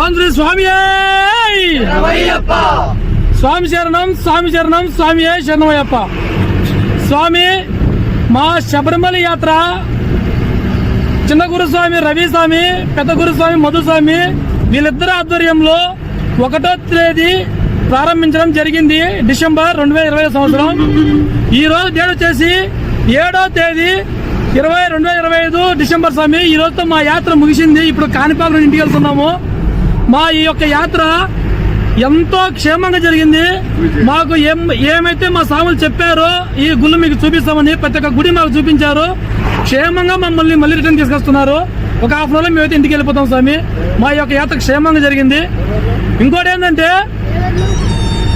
ఓం శ్రీ స్వామి స్వామి శరణం స్వామి శరణం స్వామి శరణమయ్యప్ప! స్వామి మా శబరిమల యాత్ర చిన్న గురుస్వామి రవి స్వామి పెద్ద గురుస్వామి మధుస్వామి వీళ్ళిద్దరి ఆధ్వర్యంలో ఒకటో తేదీ ప్రారంభించడం జరిగింది డిసెంబర్ రెండు వేల ఇరవై సంవత్సరం. ఈ రోజు డేట్ వచ్చేసి ఏడో తేదీ ఇరవై రెండు వేల ఇరవై ఐదు డిసెంబర్ స్వామి. ఈ రోజుతో మా యాత్ర ముగిసింది. ఇప్పుడు కాణిపాకు ఇంటికి వెళ్తున్నాము. మా ఈ యొక్క యాత్ర ఎంతో క్షేమంగా జరిగింది. మాకు ఏం ఏమైతే మా స్వాములు చెప్పారో ఈ గుళ్ళు మీకు చూపిస్తామని ప్రతి ఒక్క గుడి మాకు చూపించారు. క్షేమంగా మమ్మల్ని మళ్ళీ రిటర్న్ తీసుకొస్తున్నారు. ఒక హాఫ్ అన్ అవర్ మేమైతే ఇంటికి వెళ్ళిపోతాం స్వామి. మా యొక్క యాత్ర క్షేమంగా జరిగింది. ఇంకోటి ఏంటంటే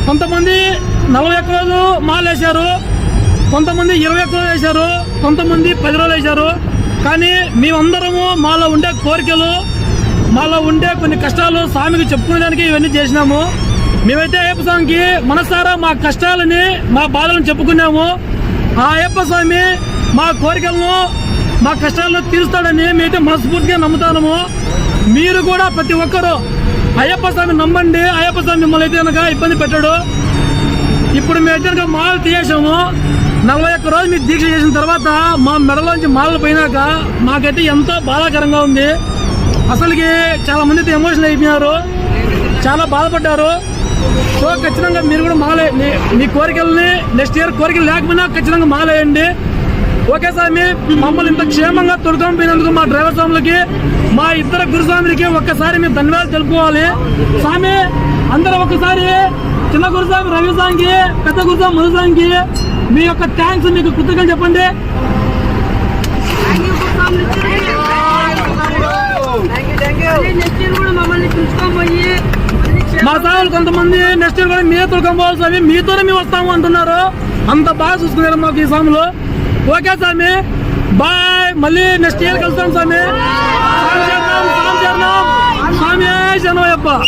కొంతమంది నలభై ఒక్క రోజు మాలు వేశారు. కొంతమంది ఇరవై ఒక్క రోజు వేశారు. కొంతమంది పది రోజులు వేశారు. కానీ మేమందరము మాలో ఉండే కోరికలు మాలో ఉండే కొన్ని కష్టాలు స్వామికి చెప్పుకునేదానికి ఇవన్నీ చేసినాము. మేమైతే అయ్యప్ప స్వామికి మనసారా మా కష్టాలని మా బాధలను చెప్పుకున్నాము. ఆ అయ్యప్ప స్వామి మా కోరికలను మా కష్టాలను తీరుస్తాడని మేమైతే మనస్ఫూర్తిగా నమ్ముతాము మీరు కూడా ప్రతి ఒక్కరూ అయ్యప్ప స్వామి నమ్మండి. అయ్యప్ప స్వామి మిమ్మల్ని అయితే కనుక ఇబ్బంది పెట్టాడు. ఇప్పుడు మేము అయితే కనుక మాలు తీసేసాము నలభై ఒక్క రోజు మీరు దీక్ష చేసిన తర్వాత మా మెడలోంచి మాలలు పోయినాక మాకైతే ఎంతో బాధాకరంగా ఉంది. అసలుకి చాలా మంది అయితే ఎమోషనల్ అయిపోయినారు చాలా బాధపడ్డారు. సో ఖచ్చితంగా మీరు కూడా మాలే మీ- మీ కోరికల్ని నెక్స్ట్ ఇయర్ కోరికలు లేకపోయినా ఖచ్చితంగా మాలేయండి. ఓకే స్వామి మమ్మల్ని ఇంత క్షేమంగా తొడుకొని మా డ్రైవర్ స్వాములకి మా ఇద్దరు గురుస్వాములకి ఒక్కసారి మేము ధన్యవాదాలు తెలుపుకోవాలి. స్వామి అందరూ ఒక్కసారి చిన్న గురుస్వామి రవి స్వామికి పెద్ద గురుస్వామి మధుస్వామికి మీ యొక్క థ్యాంక్స్ మీకు కృతజ్ఞతలు చెప్పండి నెక్స్ట్ ఇయర్ కూడా మమ్మల్ని పిలుచుకొని పోయి మళ్ళీ వాళ్ళు కొంతమంది నెక్స్ట్ ఇయర్ కూడా మీతో కంపల్సరీ మీతోనే మేము వస్తాము అంటున్నారు. అంత బాగా చూసుకున్నారు మాకు ఈ స్వాములు ఓకే స్వామి. బాయ్ మళ్ళీ నెక్స్ట్ ఇయర్ కలుస్తాం స్వామి. స్వామి శరణం,